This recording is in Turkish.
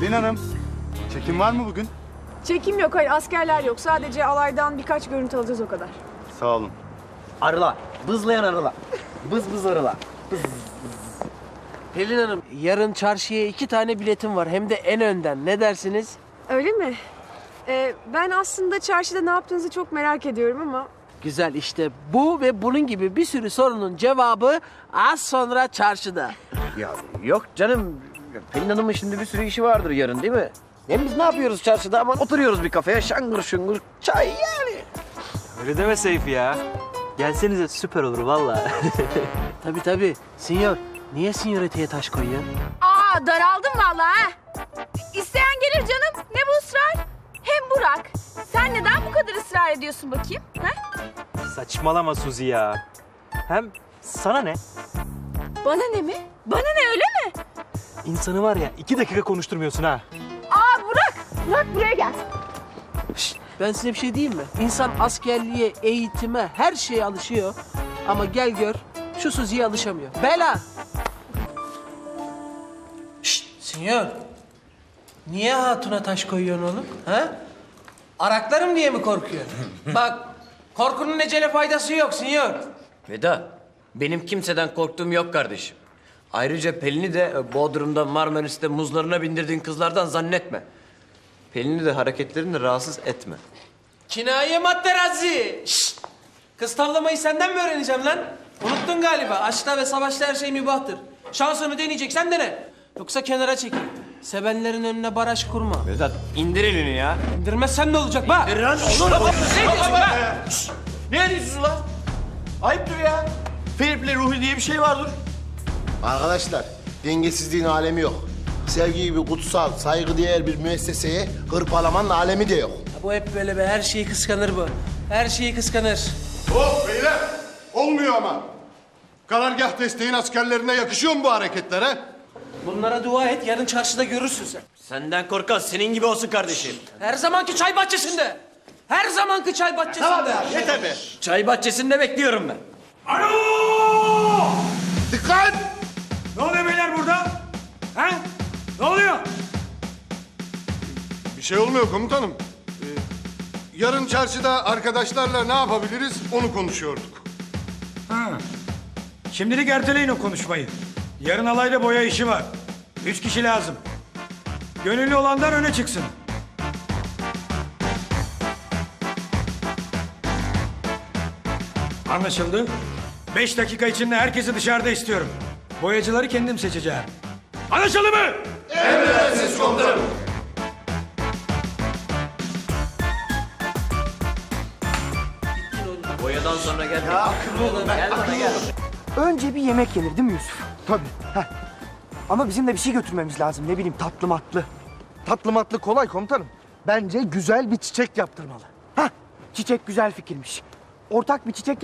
Pelin Hanım, çekim var mı bugün? Çekim yok, hayır askerler yok. Sadece alaydan birkaç görüntü alacağız o kadar. Sağ olun. Arılar. Bızlayan arılar. Bız bız arılar. Bız. Pelin Hanım, yarın çarşıya iki tane biletim var. Hem de en önden. Ne dersiniz? Öyle mi? Ee, ben aslında çarşıda ne yaptığınızı çok merak ediyorum ama... Güzel işte bu ve bunun gibi bir sürü sorunun cevabı az sonra çarşıda. Ya yok canım. Pelin Hanım'ın şimdi bir sürü işi vardır yarın değil mi? Hem biz ne yapıyoruz çarşıda? Aman oturuyoruz bir kafeye şangır şungur çay yani. Öyle deme Seyfi ya. Gelsenize süper olur vallahi. Tabii tabii. Sinyor, niye sinyoriteye taş koyuyor? Aa daraldım vallahi ha. İsteyen gelir canım. Ne bu ısrar? Hem Burak, sen neden bu kadar ısrar ediyorsun bakayım? Ha? Saçmalama Suzi ya. Hem sana ne? Bana ne mi? Bana ne öyle mi? İnsanı var ya iki dakika konuşturmuyorsun ha. Aa Burak, Burak buraya gel. Ben size bir şey diyeyim mi? İnsan askerliğe, eğitime, her şeye alışıyor. Ama gel gör, şu Suzi'ye alışamıyor. Bela! Şşt, sinyor. Niye hatuna taş koyuyorsun oğlum? Ha? Araklarım diye mi korkuyorsun? Bak, korkunun ecele faydası yok sinyor. Veda, benim kimseden korktuğum yok kardeşim. Ayrıca Pelin'i de e, Bodrum'da Marmaris'te muzlarına bindirdiğin kızlardan zannetme. Pelin'i de hareketlerinle rahatsız etme. Kinaye materazzi. Şşt! Kız tavlamayı senden mi öğreneceğim lan? Unuttun galiba. Aşkta ve savaşta her şey mübahtır. Şansını deneyeceksen dene. Yoksa kenara çekil. Sevenlerin önüne baraj kurma. Vedat indir elini ya. İndirmezsen ne olacak bak? Lan olur mu? Ne diyorsun be? Ne diyorsun lan? Ayıptır ya. Fair play ruhu diye bir şey vardır. Arkadaşlar, dengesizliğin alemi yok. Sevgi gibi kutsal, saygıdeğer bir müesseseye hırpalamanın alemi de yok. Bu hep böyle be. Her şeyi kıskanır bu. Her şeyi kıskanır. Hop beyler! Olmuyor ama. Karargah desteğin askerlerine yakışıyor mu bu hareketler ha? Bunlara dua et. Yarın çarşıda görürsün sen. Senden korkan senin gibi olsun kardeşim. Her zamanki çay bahçesinde. Her zamanki çay bahçesinde. Yeter be. Çay bahçesinde bekliyorum ben. Dikkat! Şey olmuyor komutanım. Ee, yarın çarşıda arkadaşlarla ne yapabiliriz onu konuşuyorduk. Ha. Şimdilik erteleyin o konuşmayı. Yarın alayda boya işi var. Üç kişi lazım. Gönüllü olanlar öne çıksın. Anlaşıldı. Beş dakika içinde herkesi dışarıda istiyorum. Boyacıları kendim seçeceğim. Anlaşıldı mı? Boyadan sonra gel. Gel bana gel. Önce bir yemek yenir değil mi Yusuf? Tabii. Heh. Ama bizim de bir şey götürmemiz lazım. Ne bileyim tatlı matlı. Tatlı matlı kolay komutanım. Bence güzel bir çiçek yaptırmalı. Hah, çiçek güzel fikirmiş. Ortak bir çiçek